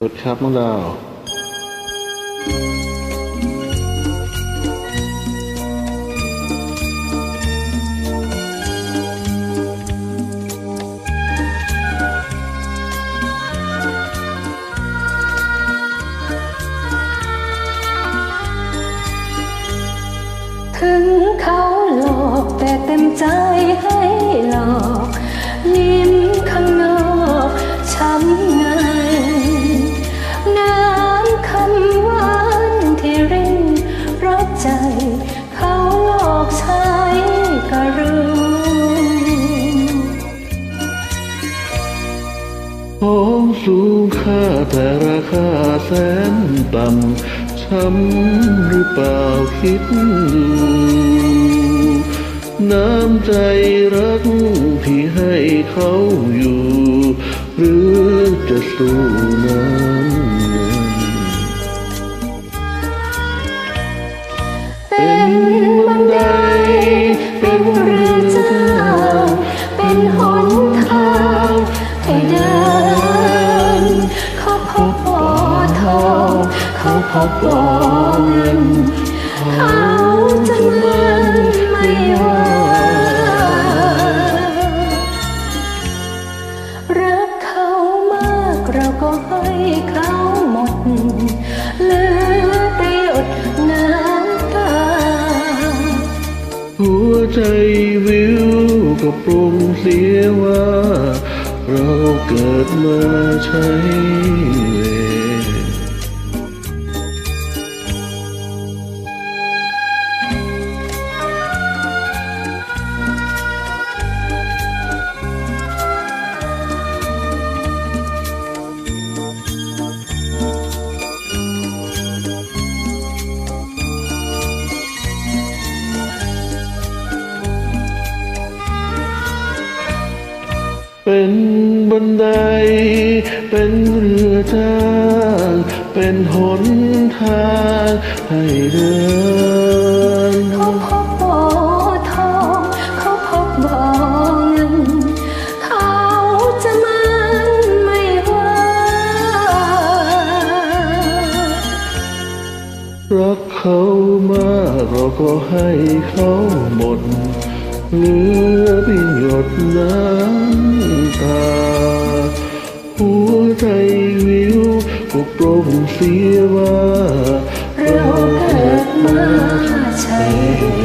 สวัสดีครับน้องดาว ถึงเขา สูงค่าแต่ราคาแสนต่ำช้ำหรือเปล่าคิดดูน้ำใจรักที่ให้เขาอยู่ หรือจะสู้น้ำ ขาบบ่อเงินเขาจะมันไม่ว่ารักเขามากเราก็ให้เขาหมดเหลือแต่หยดน้ำตาหัวใจวิวก็ปรุงเสียว่า เราเกิดมาใช้ เป็นบันได เป็นเรือจ้าง เป็นหนทางให้เดินเขาพบบ่อทองเขาพบบ่อเงิน เขาจะมันไม่ว่ารักเขามากเราก็ให้เขาหมดเหลือเพียงหยดน้ำ ปลุกปลงเสียว่าเราเกิดมาใช่